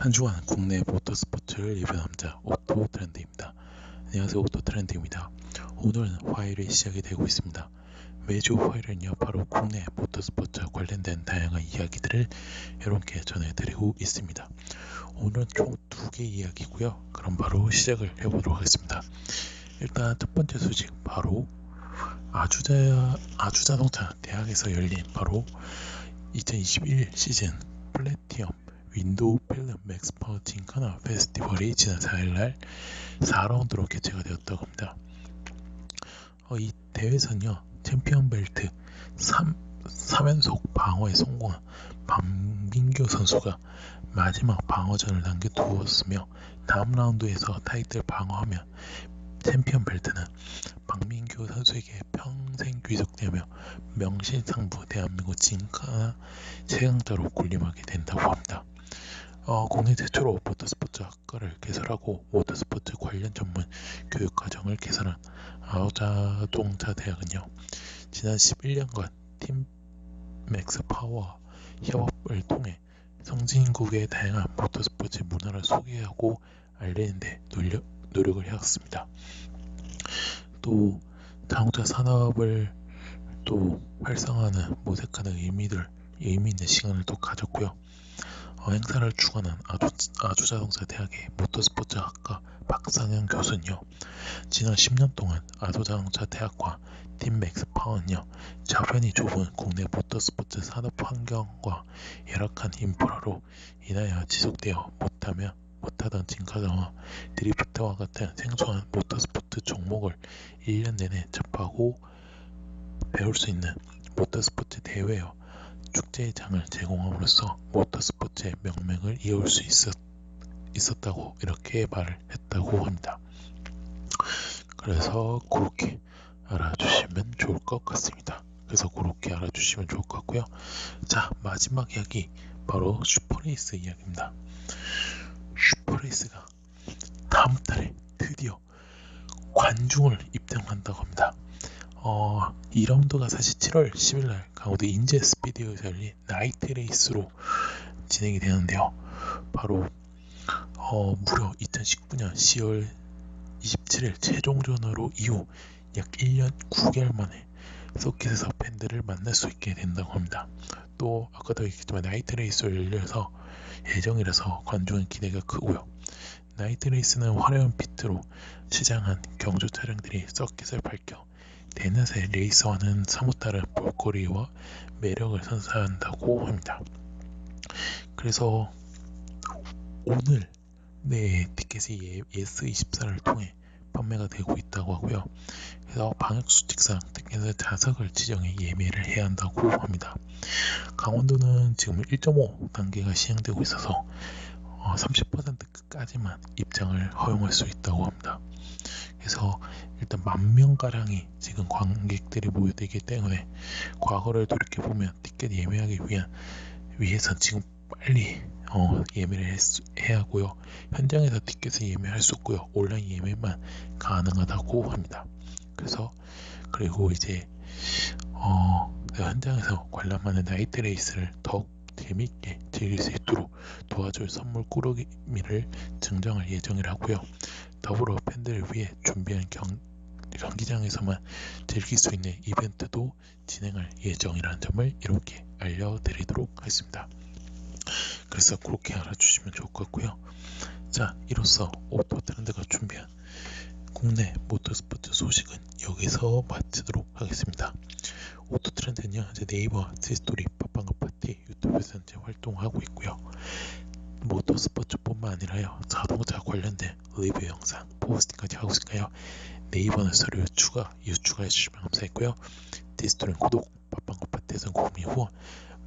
한 주간 국내 모터스포츠를 리뷰합니다. 오토 트렌드입니다. 안녕하세요. 오토 트렌드입니다. 오늘은 화요일이 시작이 되고 있습니다. 매주 화요일은요, 바로 국내 모터스포츠와 관련된 다양한 이야기들을 여러분께 전해드리고 있습니다. 오늘은 총 두개 이야기고요. 그럼 바로 시작을 해보도록 하겠습니다. 일단 첫 번째 소식 바로 아주자 아주자동차 대학에서 열린 바로 2021 시즌 플래티엄 윈도우 필름 맥스퍼 징카나 페스티벌이 지난 4일날 4라운드로 개최가 되었다고 합니다. 어, 이 대회에서는요 챔피언 벨트 3, 3연속 방어에 성공한 박민규 선수가 마지막 방어전을 남겨두었으며 다음 라운드에서 타이틀 방어하면 챔피언 벨트는 박민규 선수에게 평생 귀속되며 명실상부 대한민국 진카 최강자로 군림하게 된다고 합니다. 어, 국내 최초로 모터스포츠 학과를 개설하고 모터스포츠 관련 전문 교육 과정을 개설한 아우자동차 대학은요 지난 11년간 팀 맥스 파워 협업을 통해 성진국의 다양한 모터스포츠 문화를 소개하고 알리는데 노력, 노력을 해왔습니다. 또 자동차 산업을 또 활성화하는 모색하는 의미들 의미 있는 시간을 또 가졌고요. 어, 행사를 주관한 아주, 아주자동차 대학의 모터스포츠학과 박상현 교수는요. 지난 10년 동안 아주자동차 대학과 팀맥스 파워는요. 자변이 좁은 국내 모터스포츠 산업 환경과 열악한 인프라로 인하여 지속되어 못하며 못하던 진카자와 드리프트와 같은 생소한 모터스포츠 종목을 1년 내내 접하고 배울 수 있는 모터스포츠 대회요 축제의 장을 제공함으로써 모터스포츠의 명맥을 이을 수 있었, 있었다고 이렇게 말을 했다고 합니다. 그래서 그렇게 알아주시면 좋을 것 같습니다. 그래서 그렇게 알아주시면 좋을 것 같고요. 자 마지막 이야기 바로 슈퍼레이스 이야기입니다. 슈퍼레이스가 다음 달에 드디어 관중을 입장한다고 합니다. 어, 2라운드가 사실 7월 10일 날 강원도 인제 스피디오에서 열린 나이트 레이스로 진행이 되는데요. 바로 어, 무려 2019년 10월 27일 최종전으로 이후 약 1년 9개월 만에 서킷에서 팬들을 만날 수 있게 된다고 합니다. 또 아까도 얘기했지만 나이트 레이스로 열려서 예정이라서 관중의 기대가 크고요. 나이트 레이스는 화려한 비트로 시장한 경주 차량들이 서킷을 밝혀 대낮에 레이스와는 사뭇 다른 볼거리와 매력을 선사한다고 합니다. 그래서 오늘 네 티켓이 예스24를 통해 판매가 되고 있다고 하고요. 그래서 방역수칙상 티켓을 좌석을 지정해 예매를 해야 한다고 합니다. 강원도는 지금 1.5 단계가 시행되고 있어서 30%까지만 입장을 허용할 수 있다고 합니다. 일단 만 명가량이 지금 관객들이 모여들기 때문에 과거를 돌이켜보면 티켓 예매하기 위한 위해서 지금 빨리 어, 예매를 했, 해야 하고요. 현장에서 티켓을 예매할 수 없고요. 온라인 예매만 가능하다고 합니다. 그래서 그리고 이제 어, 현장에서 관람하는 나이트 레이스를 더욱 재미있게 즐길 수 있도록 도와줄 선물 꾸러미를 증정할 예정이라고요. 더불어 팬들을 위해 준비한 경, 경기장에서만 즐길 수 있는 이벤트도 진행할 예정이라는 점을 이렇게 알려드리도록 하겠습니다. 그래서 그렇게 알아주시면 좋을 것 같고요. 자, 이로써 오토 트렌드가 준비한 국내 모터스포츠 소식은 여기서 마치도록 하겠습니다. 오토 트렌드는요, 이제 네이버, 티스토리, 팟빵과 파티, 유튜브에서 현재 활동하고 있고요. 모터스포츠뿐만 아니라요, 자동차 관련된 리뷰 영상, 포스팅까지 하고 있으니까요. 네이버는 서류 추가, 유추가해 주시면 감사했고요. 디스토리 구독, 팟빵과 파티에서는 구미 후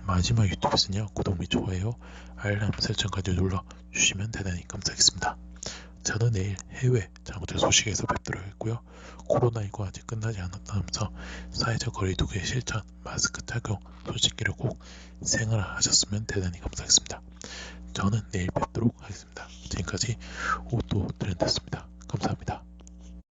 마지막 유튜브에서는요, 구독 및 좋아요, 알람 설정까지 눌러주시면 대단히 감사하겠습니다. 저는 내일 해외 자동차 소식에서 뵙도록 하겠고요. 코로나19 아직 끝나지 않았다면서 사회적 거리두기 실천, 마스크 착용, 소식기를 꼭 생활하셨으면 대단히 감사하겠습니다. 저는 내일 뵙도록 하겠습니다. 지금까지 오토 트렌드였습니다. 감사합니다.